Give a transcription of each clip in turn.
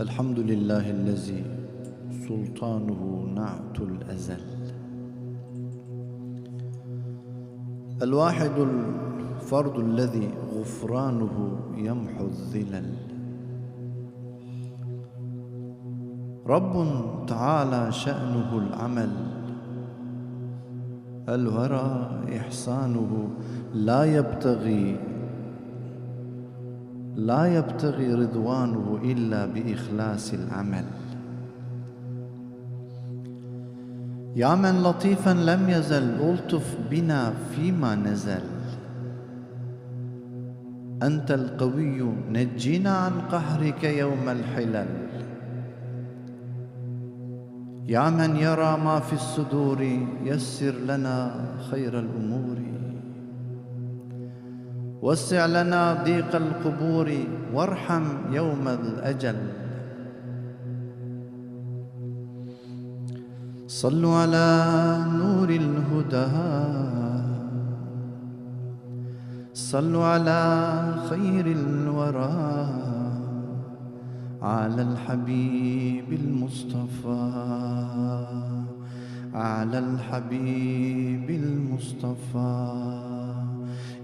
الحمد لله الذي سلطانه نعت الأزل. الواحد الفرد الذي غفرانه يمحو الذلل رب تعالى شأنه العمل. الورى إحسانه لا يبتغي لا يبتغي رضوانه إلا بإخلاص العمل. يا من لطيفا لم يزل ألطف بنا فيما نزل. أنت القوي نجنا عن قهرك يوم الحلل. يا من يرى ما في الصدور يسر لنا خير الأمور. وسع لنا ضيق القبور وارحم يوم الأجل. صلوا على نور الهدى. صلوا على خير الورى. على الحبيب المصطفى. على الحبيب المصطفى.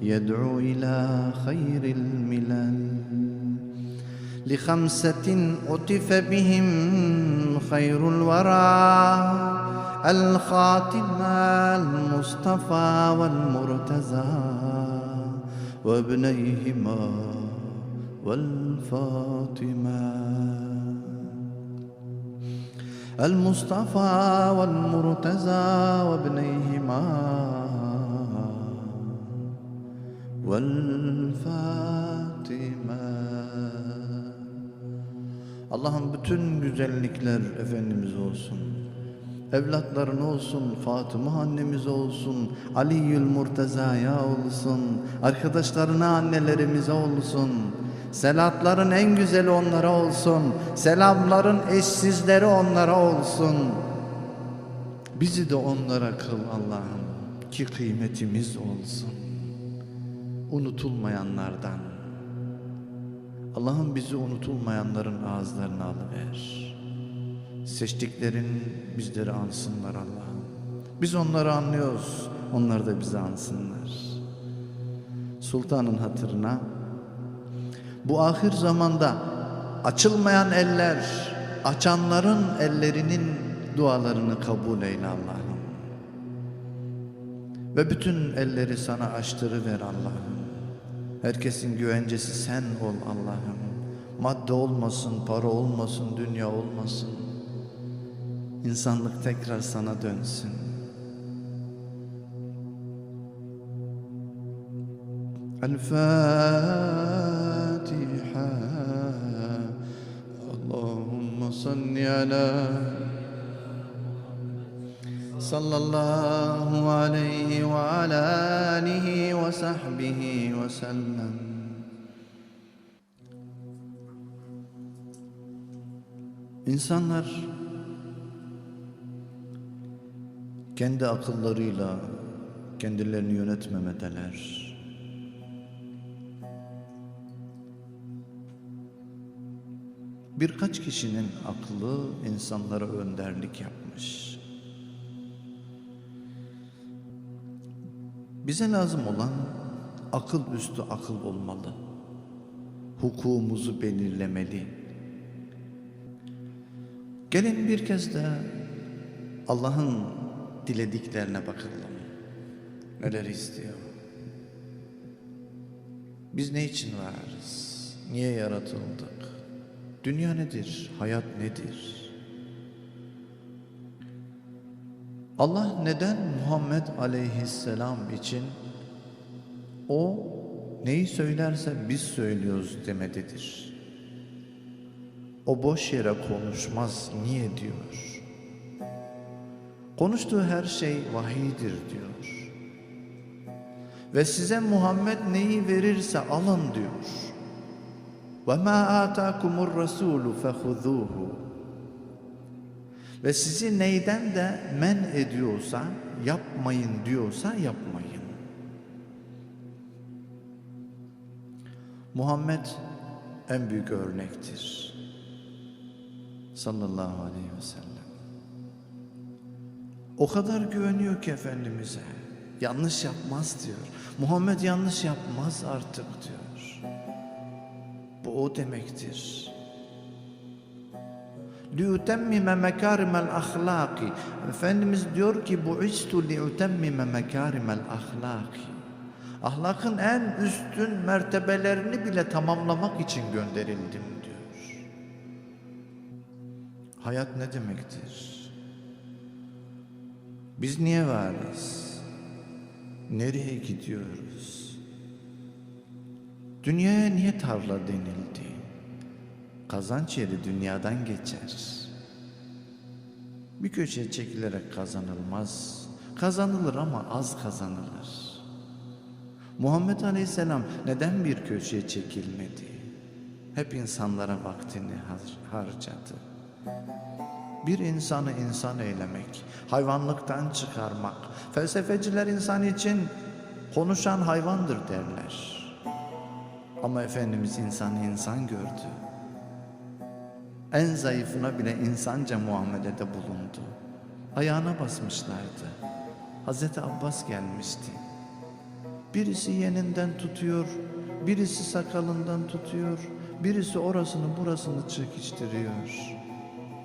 يدعو إلى خير الملل. لخمسة أتف بهم خير الورى الخاتم المصطفى والمرتزى وابنيهما والفاطمة. المصطفى والمرتزى وابنيهما Allah'ın bütün güzellikler Efendimiz olsun. Evlatların olsun, Fatıma annemiz olsun, Ali'ül Murteza'ya olsun, arkadaşlarına annelerimize olsun. Selatların en güzeli onlara olsun, selamların eşsizleri onlara olsun. Bizi de onlara kıl Allah'ım ki kıymetimiz olsun. Unutulmayanlardan. Allah'ım bizi unutulmayanların ağızlarına alıver. Seçtiklerin bizleri ansınlar Allah'ım. Biz onları anlıyoruz, onlar da bizi ansınlar. Sultanın hatırına bu ahir zamanda açılmayan eller, açanların ellerinin dualarını kabul eyle Allah'ım. Ve bütün elleri sana açtırıver Allah'ım. Herkesin güvencesi sen ol Allah'ım. Madde olmasın, para olmasın, dünya olmasın. İnsanlık tekrar sana dönsün. El-Fatiha Allahümme salli ala صلى الله عليه وعلى آله وصحبه وسلم İnsanlar kendi akıllarıyla kendilerini yönetmemedeler. Birkaç kişinin aklı insanlara önderlik yapmış. Bize lazım olan akıl üstü akıl olmalı. Hukukumuzu belirlemeli. Gelin bir kez de Allah'ın dilediklerine bakalım. Neler istiyor? Biz ne için varız? Niye yaratıldık? Dünya nedir? Hayat nedir? Allah neden Muhammed aleyhisselam için o neyi söylerse biz söylüyoruz demededir. O boş yere konuşmaz niye diyor. Konuştuğu her şey vahidir diyor. Ve size Muhammed neyi verirse alın diyor. وَمَا آتَاكُمُ الرَّسُولُ فَخُذُوهُ ve sizi neyden de men ediyorsa, yapmayın diyorsa yapmayın. Muhammed en büyük örnektir. sallallahu aleyhi ve sellem. O kadar güveniyor ki Efendimiz'e. Yanlış yapmaz diyor. Muhammed yanlış yapmaz artık diyor. Bu o demektir. لِيُتَمِّمَ مَكَارِمَ الْأَخْلَاقِ Efendimiz diyor ki bu istu لِيُتَمِّمَ مَكَارِمَ الْأَخْلَاقِ Ahlakın en üstün mertebelerini bile tamamlamak için gönderildim diyor. Hayat ne demektir? Biz niye varız? Nereye gidiyoruz? Dünyaya niye tarla denildi? Kazanç yeri dünyadan geçer. Bir köşeye çekilerek kazanılmaz. Kazanılır ama az kazanılır. Muhammed Aleyhisselam neden bir köşeye çekilmedi? Hep insanlara vaktini har- harcadı. Bir insanı insan eylemek, hayvanlıktan çıkarmak. Felsefeciler insan için konuşan hayvandır derler. Ama Efendimiz insanı insan gördü. En zayıfına bile insanca muamelede bulundu. Ayağına basmışlardı. Hazreti Abbas gelmişti. Birisi yeninden tutuyor, birisi sakalından tutuyor, birisi orasını burasını çekiştiriyor.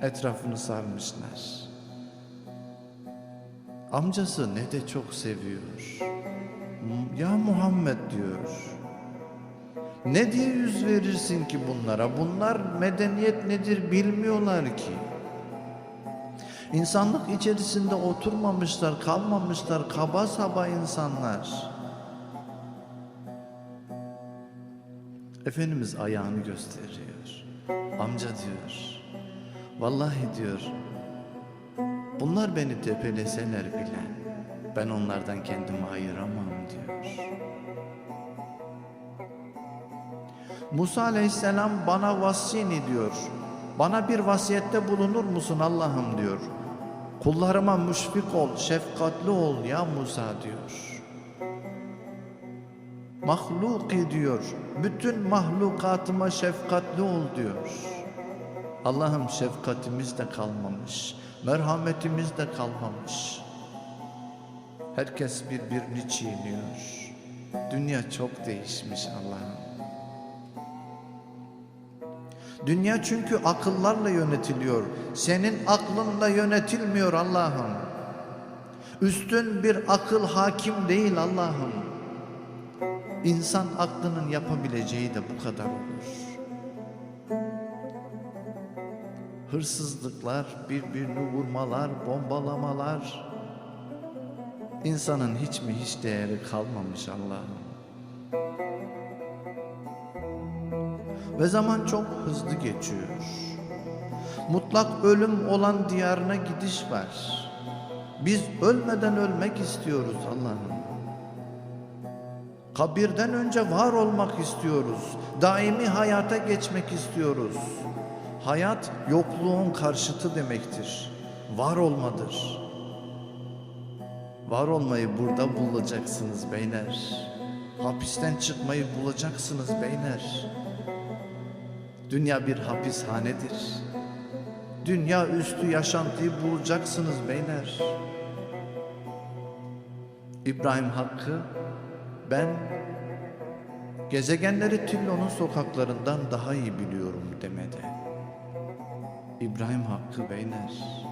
Etrafını sarmışlar. Amcası ne de çok seviyor. Ya Muhammed diyor. Ne diye yüz verirsin ki bunlara? Bunlar medeniyet nedir bilmiyorlar ki. İnsanlık içerisinde oturmamışlar, kalmamışlar, kaba saba insanlar. Efendimiz ayağını gösteriyor. Amca diyor. Vallahi diyor. Bunlar beni tepeleseler bile ben onlardan kendimi ayıramam diyor. Musa aleyhisselam bana vassini diyor. Bana bir vasiyette bulunur musun Allah'ım diyor. Kullarıma müşfik ol, şefkatli ol ya Musa diyor. Mahluki diyor. Bütün mahlukatıma şefkatli ol diyor. Allah'ım şefkatimiz de kalmamış. Merhametimiz de kalmamış. Herkes birbirini çiğniyor. Dünya çok değişmiş Allah'ım. Dünya çünkü akıllarla yönetiliyor. Senin aklınla yönetilmiyor Allah'ım. Üstün bir akıl hakim değil Allah'ım. İnsan aklının yapabileceği de bu kadar olur. Hırsızlıklar, birbirini vurmalar, bombalamalar. İnsanın hiç mi hiç değeri kalmamış Allah'ım. Ve zaman çok hızlı geçiyor. Mutlak ölüm olan diyarına gidiş var. Biz ölmeden ölmek istiyoruz Allah'ım. Kabirden önce var olmak istiyoruz. Daimi hayata geçmek istiyoruz. Hayat yokluğun karşıtı demektir. Var olmadır. Var olmayı burada bulacaksınız beyler. Hapisten çıkmayı bulacaksınız beyler. Dünya bir hapishanedir. Dünya üstü yaşantıyı bulacaksınız beyler. İbrahim Hakkı ben gezegenleri Tillon'un sokaklarından daha iyi biliyorum demedi. İbrahim Hakkı beyler.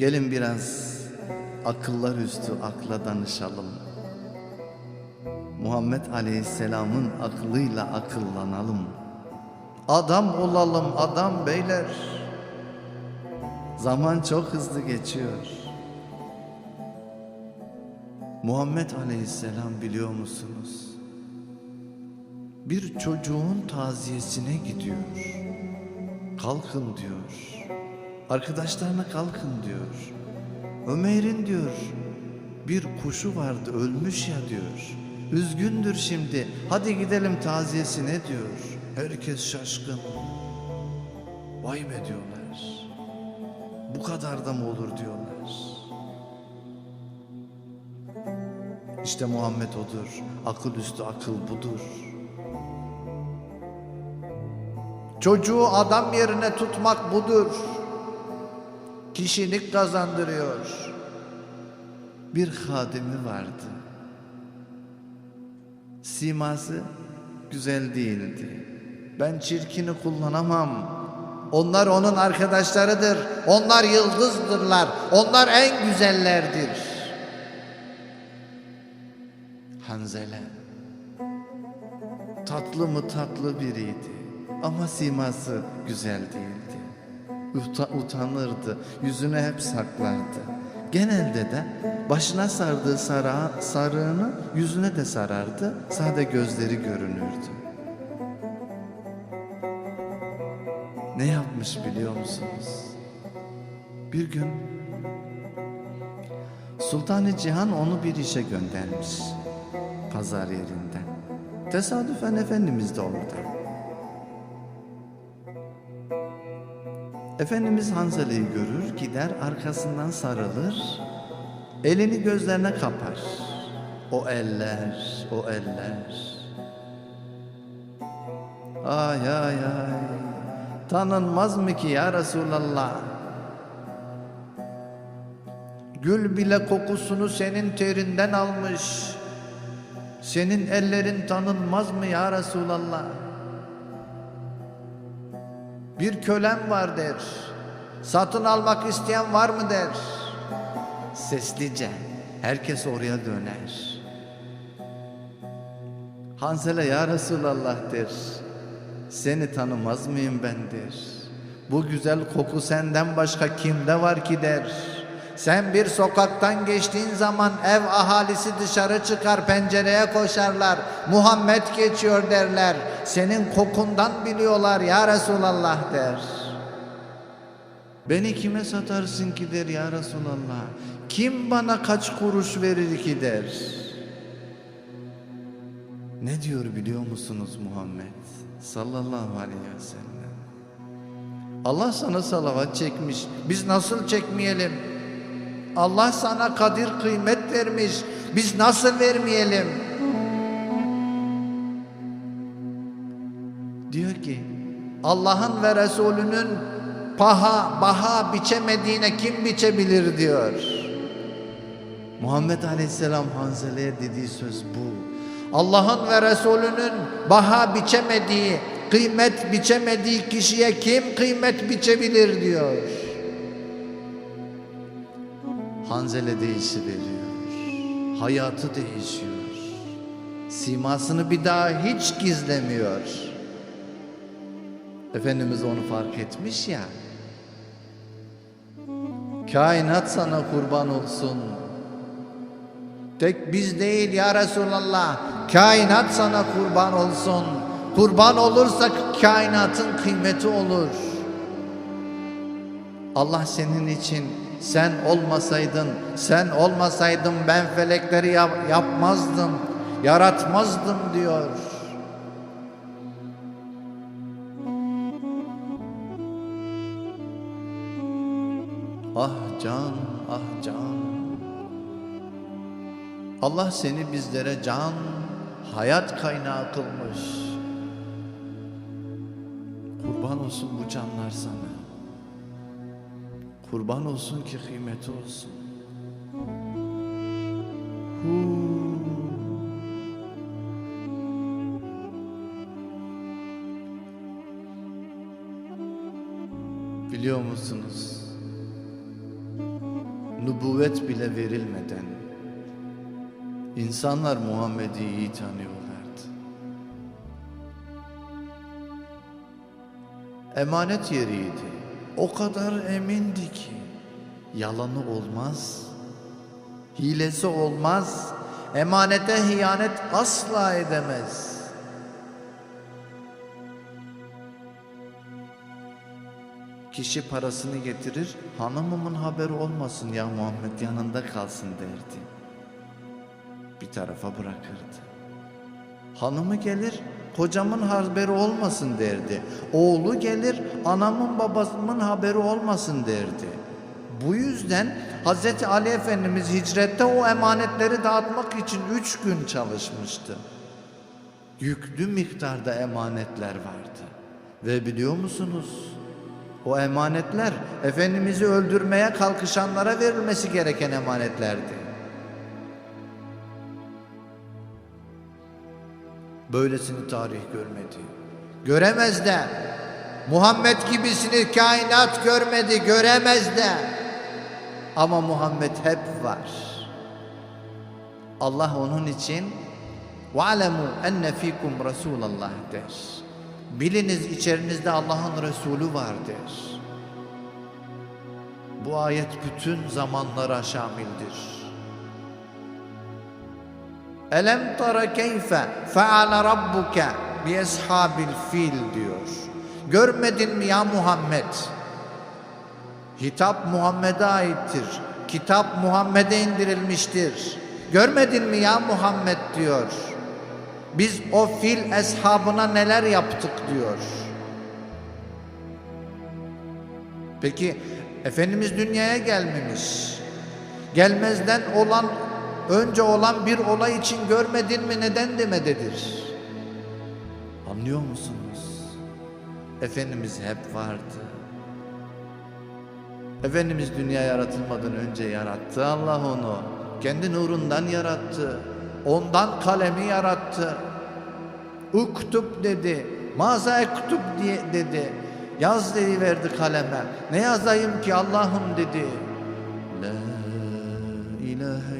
Gelin biraz akıllar üstü akla danışalım. Muhammed Aleyhisselam'ın aklıyla akıllanalım. Adam olalım adam beyler. Zaman çok hızlı geçiyor. Muhammed Aleyhisselam biliyor musunuz? Bir çocuğun taziyesine gidiyor. Kalkın diyor. Arkadaşlarına kalkın diyor. Ömer'in diyor bir kuşu vardı ölmüş ya diyor. Üzgündür şimdi. Hadi gidelim taziyesine diyor. Herkes şaşkın. Vay be diyorlar. Bu kadar da mı olur diyorlar. İşte Muhammed odur. Akıl üstü akıl budur. Çocuğu adam yerine tutmak budur. Kişilik kazandırıyor. Bir hadimi vardı. Siması güzel değildi. Ben çirkini kullanamam. Onlar onun arkadaşlarıdır. Onlar yıldızdırlar. Onlar en güzellerdir. Hanzele tatlı mı tatlı biriydi ama siması güzel değildi. Uta- utanırdı, yüzünü hep saklardı. Genelde de başına sardığı sara, sarığını yüzüne de sarardı, sade gözleri görünürdü. Ne yapmış biliyor musunuz? Bir gün Sultan-ı Cihan onu bir işe göndermiş pazar yerinden. Tesadüfen Efendimiz de orada. Efendimiz Hanzale'yi görür, gider arkasından sarılır, elini gözlerine kapar. O eller, o eller. Ay ay ay, tanınmaz mı ki ya Resulallah? Gül bile kokusunu senin terinden almış. Senin ellerin tanınmaz mı ya Resulallah? Bir kölem var der. Satın almak isteyen var mı der. Seslice herkes oraya döner. Hanzele ya Resulallah der. Seni tanımaz mıyım ben der. Bu güzel koku senden başka kimde var ki der. Sen bir sokaktan geçtiğin zaman ev ahalisi dışarı çıkar pencereye koşarlar. Muhammed geçiyor derler. Senin kokundan biliyorlar ya Resulallah der. Beni kime satarsın ki der ya Resulallah. Kim bana kaç kuruş verir ki der. Ne diyor biliyor musunuz Muhammed sallallahu aleyhi ve sellem? Allah sana salavat çekmiş. Biz nasıl çekmeyelim? Allah sana kadir kıymet vermiş. Biz nasıl vermeyelim? Diyor ki Allah'ın ve Resulünün paha, baha biçemediğine kim biçebilir diyor. Muhammed Aleyhisselam Hanzele'ye dediği söz bu. Allah'ın ve Resulünün baha biçemediği, kıymet biçemediği kişiye kim kıymet biçebilir diyor. Hanzele değişiveriyor. Hayatı değişiyor. Simasını bir daha hiç gizlemiyor. Efendimiz onu fark etmiş ya. Kainat sana kurban olsun. Tek biz değil ya Resulallah. Kainat sana kurban olsun. Kurban olursa kainatın kıymeti olur. Allah senin için sen olmasaydın, sen olmasaydın ben felekleri yap- yapmazdım, yaratmazdım diyor. Ah can, ah can. Allah seni bizlere can, hayat kaynağı kılmış. Kurban olsun bu canlar sana. Kurban olsun ki kıymeti olsun. Huu. Biliyor musunuz? Nübüvvet bile verilmeden insanlar Muhammed'i iyi tanıyorlardı. Emanet yeriydi. O kadar emindi ki yalanı olmaz, hilesi olmaz, emanete hiyanet asla edemez. Kişi parasını getirir, hanımımın haberi olmasın ya Muhammed yanında kalsın derdi. Bir tarafa bırakırdı. Hanımı gelir, kocamın haberi olmasın derdi. Oğlu gelir, anamın babamın haberi olmasın derdi. Bu yüzden Hazreti Ali Efendimiz hicrette o emanetleri dağıtmak için üç gün çalışmıştı. Yüklü miktarda emanetler vardı. Ve biliyor musunuz? O emanetler Efendimiz'i öldürmeye kalkışanlara verilmesi gereken emanetlerdi. Böylesini tarih görmedi. Göremez de. Muhammed gibisini kainat görmedi, göremez de. Ama Muhammed hep var. Allah onun için وَعَلَمُوا اَنَّ ف۪يكُمْ رَسُولَ اللّٰهِ der. Biliniz içerinizde Allah'ın Resulü var der. Bu ayet bütün zamanlara şamildir. Elem tara keyfe feale rabbuke bi eshabil fil diyor. Görmedin mi ya Muhammed? Hitap Muhammed'e aittir. Kitap Muhammed'e indirilmiştir. Görmedin mi ya Muhammed diyor. Biz o fil eshabına neler yaptık diyor. Peki Efendimiz dünyaya gelmemiş. Gelmezden olan önce olan bir olay için görmedin mi neden demededir. Anlıyor musunuz? Efendimiz hep vardı. Efendimiz dünya yaratılmadan önce yarattı Allah onu. Kendi nurundan yarattı. Ondan kalemi yarattı. Uktub dedi. Maza ektub diye dedi. Yaz dedi verdi kaleme. Ne yazayım ki Allah'ım dedi. La ilahe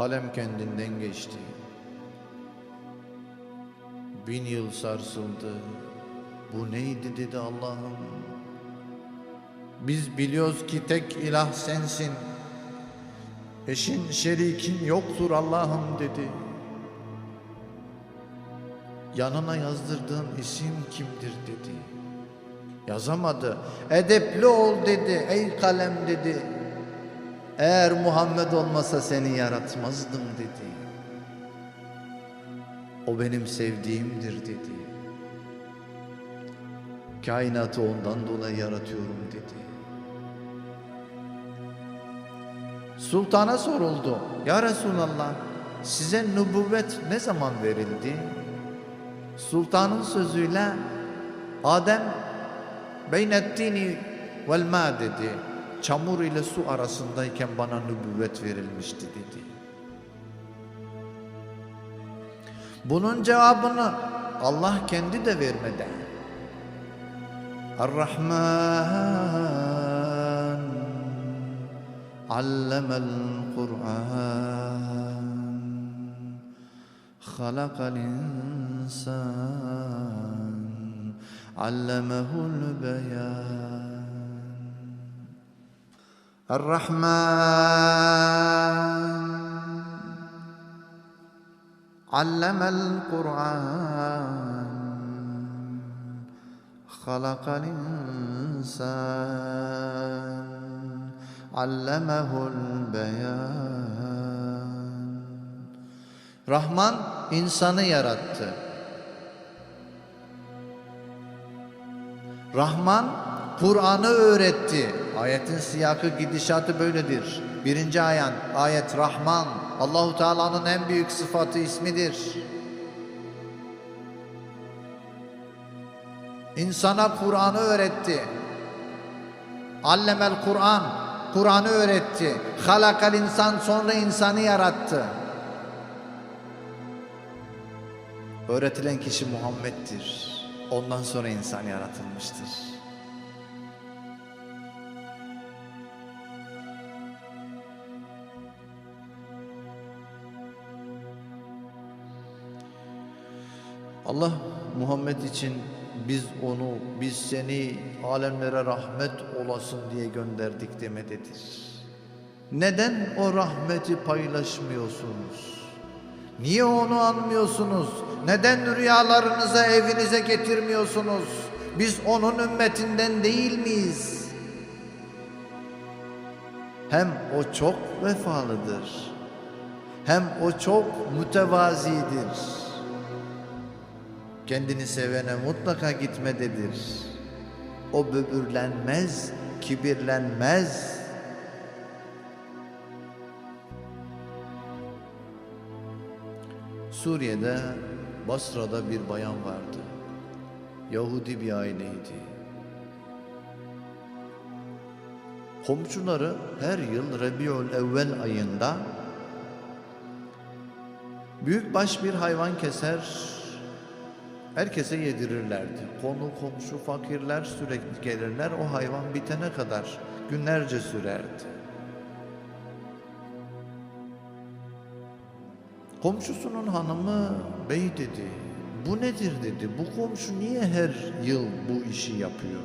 Kalem kendinden geçti. Bin yıl sarsıldı. Bu neydi dedi Allah'ım. Biz biliyoruz ki tek ilah sensin. Eşin şerikin yoktur Allah'ım dedi. Yanına yazdırdığın isim kimdir dedi. Yazamadı. Edepli ol dedi. Ey kalem dedi. Eğer Muhammed olmasa seni yaratmazdım dedi. O benim sevdiğimdir dedi. Kainatı ondan dolayı yaratıyorum dedi. Sultana soruldu. Ya Resulallah size nübüvvet ne zaman verildi? Sultanın sözüyle Adem beynettini vel ma dedi. Çamur ile su arasındayken bana nübüvvet verilmişti dedi. Bunun cevabını Allah kendi de vermedi. Ar-Rahman allemel Kur'an halakal insan allemehul beyan الرحمن علم القرآن خلق الإنسان علمه البيان Rahman insanı yarattı. Rahman Kur'an'ı öğretti. Ayetin siyakı gidişatı böyledir. Birinci ayet, ayet Rahman. Allahu Teala'nın en büyük sıfatı ismidir. İnsana Kur'an'ı öğretti. Allemel Kur'an. Kur'an'ı öğretti. Halakal insan sonra insanı yarattı. Öğretilen kişi Muhammed'dir. Ondan sonra insan yaratılmıştır. Allah Muhammed için biz onu, biz seni alemlere rahmet olasın diye gönderdik demededir. Neden o rahmeti paylaşmıyorsunuz? Niye onu anmıyorsunuz? Neden rüyalarınıza evinize getirmiyorsunuz? Biz onun ümmetinden değil miyiz? Hem o çok vefalıdır. Hem o çok mütevazidir. Kendini sevene mutlaka gitmededir. O böbürlenmez, kibirlenmez. Suriye'de Basra'da bir bayan vardı. Yahudi bir aileydi. Komşuları her yıl Rebiül Evvel ayında büyükbaş bir hayvan keser, herkese yedirirlerdi. Konu komşu fakirler sürekli gelirler. O hayvan bitene kadar günlerce sürerdi. Komşusunun hanımı bey dedi. Bu nedir dedi. Bu komşu niye her yıl bu işi yapıyor?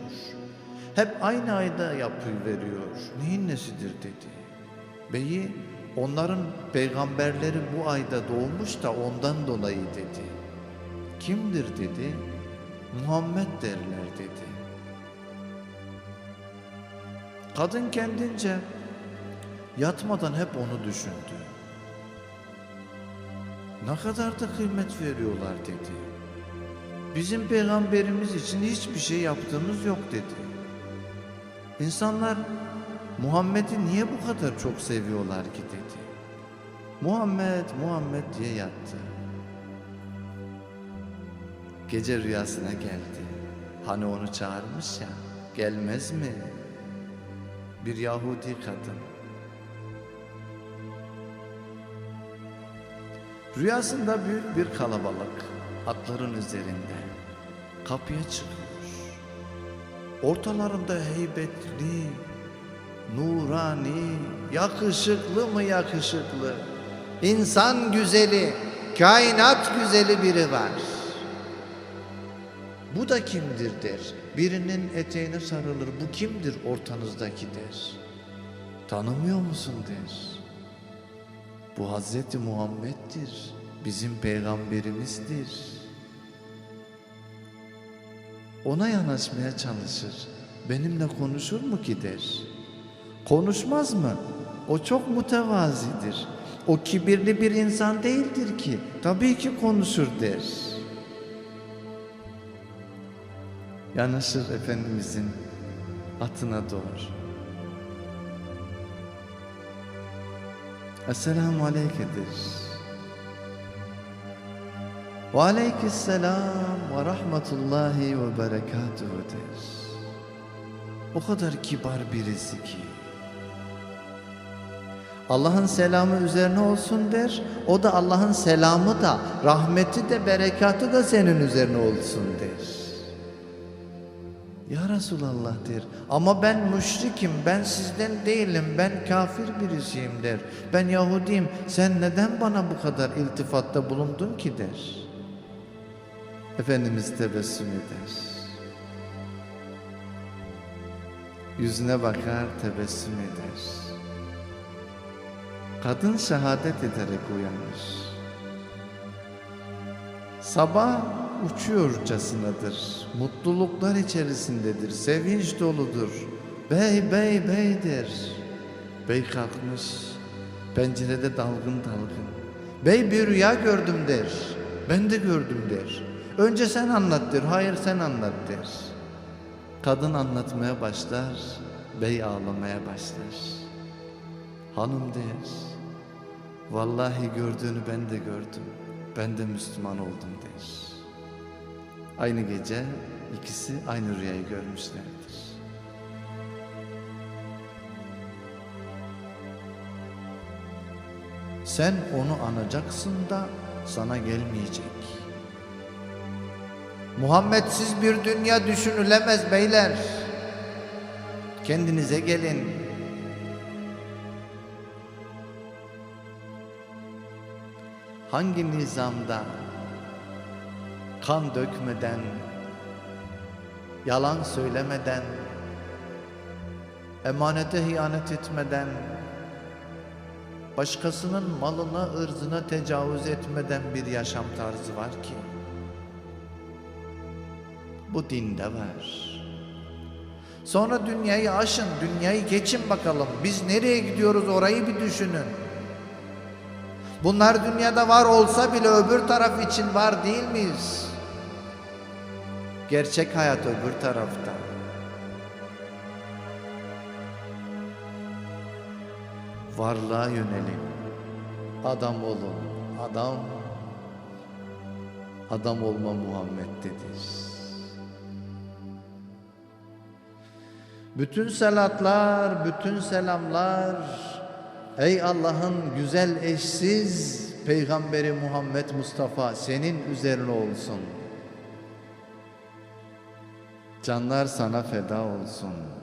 Hep aynı ayda yapıveriyor. Neyin nesidir dedi. Beyi onların peygamberleri bu ayda doğmuş da ondan dolayı dedi. Kimdir dedi. Muhammed derler dedi. Kadın kendince yatmadan hep onu düşündü. Ne kadar da kıymet veriyorlar dedi. Bizim peygamberimiz için hiçbir şey yaptığımız yok dedi. İnsanlar Muhammed'i niye bu kadar çok seviyorlar ki dedi. Muhammed, Muhammed diye yattı. Gece rüyasına geldi. Hani onu çağırmış ya, gelmez mi? Bir Yahudi kadın. Rüyasında büyük bir kalabalık atların üzerinde kapıya çıkıyor. Ortalarında heybetli, nurani, yakışıklı mı yakışıklı, insan güzeli, kainat güzeli biri var. Bu da kimdir der. Birinin eteğine sarılır. Bu kimdir ortanızdaki der. Tanımıyor musun der. Bu Hazreti Muhammed'dir. Bizim peygamberimizdir. Ona yanaşmaya çalışır. Benimle konuşur mu ki der. Konuşmaz mı? O çok mütevazidir. O kibirli bir insan değildir ki. Tabii ki konuşur der. Yanaşır Efendimizin atına doğru. Esselamu Aleyke'dir. Ve Aleyküsselam ve Rahmetullahi ve Berekatuhu'dur. O kadar kibar birisi ki. Allah'ın selamı üzerine olsun der. O da Allah'ın selamı da, rahmeti de, berekatı da senin üzerine olsun der. Ya Resulallah der. Ama ben müşrikim, ben sizden değilim, ben kafir birisiyim der. Ben Yahudiyim, sen neden bana bu kadar iltifatta bulundun ki der. Efendimiz tebessüm eder. Yüzüne bakar, tebessüm eder. Kadın şehadet ederek uyanır. Sabah uçuyorcasınadır. Mutluluklar içerisindedir. Sevinç doludur. Bey bey bey der. Bey kalkmış. Pencerede dalgın dalgın. Bey bir rüya gördüm der. Ben de gördüm der. Önce sen anlat der. Hayır sen anlat der. Kadın anlatmaya başlar. Bey ağlamaya başlar. Hanım der. Vallahi gördüğünü ben de gördüm. Ben de Müslüman oldum der. Aynı gece ikisi aynı rüyayı görmüşlerdir. Sen onu anacaksın da sana gelmeyecek. Muhammedsiz bir dünya düşünülemez beyler. Kendinize gelin. Hangi nizamda kan dökmeden, yalan söylemeden, emanete hiyanet etmeden, başkasının malına, ırzına tecavüz etmeden bir yaşam tarzı var ki? Bu dinde var. Sonra dünyayı aşın, dünyayı geçin bakalım. Biz nereye gidiyoruz orayı bir düşünün. Bunlar dünyada var olsa bile öbür taraf için var değil miyiz? Gerçek hayat öbür tarafta. Varlığa yönelin. Adam olun. Adam adam olma Muhammed'dedir. Bütün salatlar, bütün selamlar ey Allah'ın güzel eşsiz peygamberi Muhammed Mustafa senin üzerine olsun. Canlar sana feda olsun.